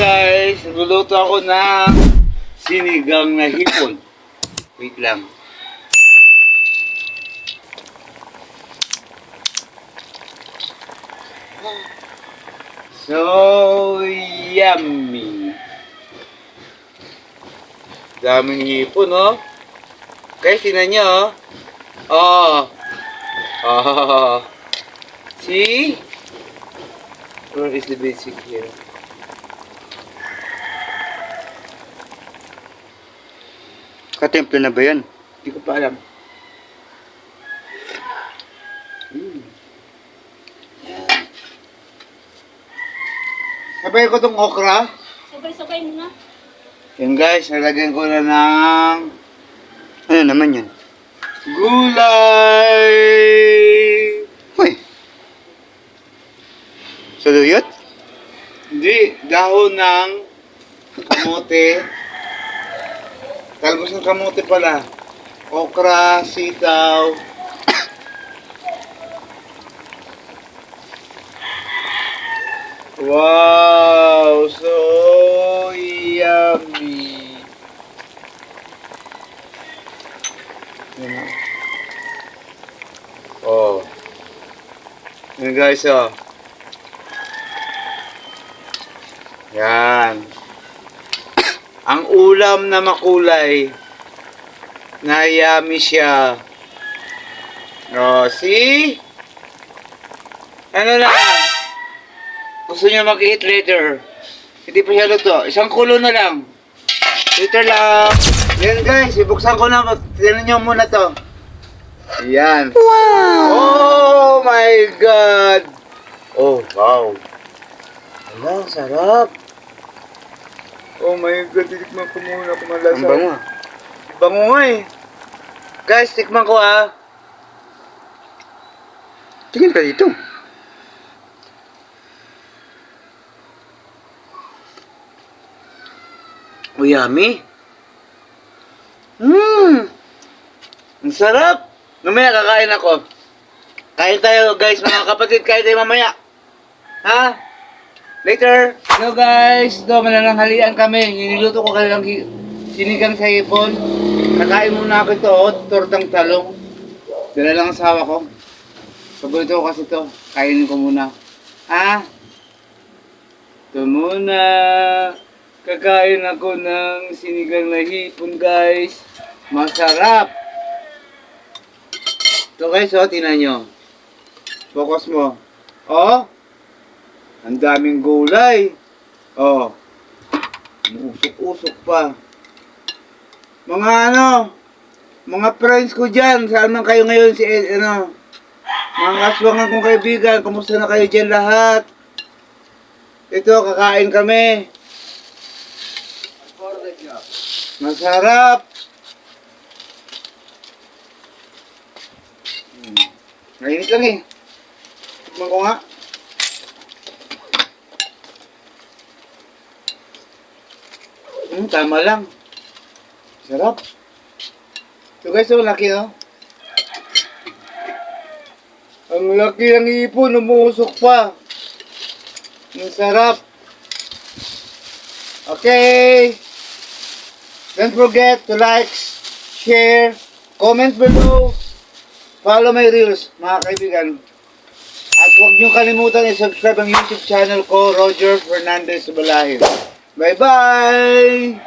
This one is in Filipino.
guys, nagluluto ako ng sinigang na hipon. Wait lang. So yummy. Daming hipon, oh. Guys, tingnan nyo, oh. Oh. Oh. See? Where is the basic here? Katemplo na ba yan? Hindi ko pa alam. Mm. Sabay ko tong okra. Sabay-sabay mo na. Yan guys, nalagyan ko na ng Ano naman yan? gulay. Hoy! Saluyot? Hindi, dahon ng kamote. Talbos ng kamote pala. Okra, sitaw. Wow, so yummy. Yan na. Oh. Yan guys, oh. Yan. Ang ulam na makulay. Na yummy siya. Oh, see? Ano na? Gusto niyo mag-eat later? Hindi pa siya luto. Isang kulo na lang. Later lang. Yan guys, ibuksan ko na. Tignan niyo muna to. Yan. Wow! Oh my God! Oh, wow. Ala, sarap. Oh my God, tikman ko muna kung malasa. Ang bango. ah. Bango nga eh. Guys, tikman ko ah. Tingin ka dito. Oh, yummy. Mmm. Ang sarap. Mamaya kakain ako. Kain tayo guys, mga kapatid. Kain tayo mamaya. Ha? Later. Hello guys. Ito, manananghalian kami. Niniluto ko kanilang sinigang sa hipon. Nakain muna ako ito. Oh, tortang talong. Dala lang ang asawa ko. Paborito ko kasi ito. Kainin ko muna. Ha? Ito muna. Kakain ako ng sinigang na hipon, guys. Masarap. Ito guys, oh, tinan nyo. Focus mo. Oh. Ang daming gulay. Oh. Usok-usok pa. Mga ano, mga friends ko dyan, saan man kayo ngayon si, ano, mga kaswangan kong kaibigan, kumusta na kayo dyan lahat? Ito, kakain kami. Masarap. Hmm. Mainit lang eh. Tikman ko nga. Hmm, tama lang. Sarap. Ito guys, ang laki oh. Ang laki ng ipon, umusok pa. Ang sarap. Okay. Don't forget to like, share, comment below, follow my reels, mga kaibigan. At huwag niyo kalimutan i-subscribe ang YouTube channel ko, Roger Fernandez Balahin. Bye-bye!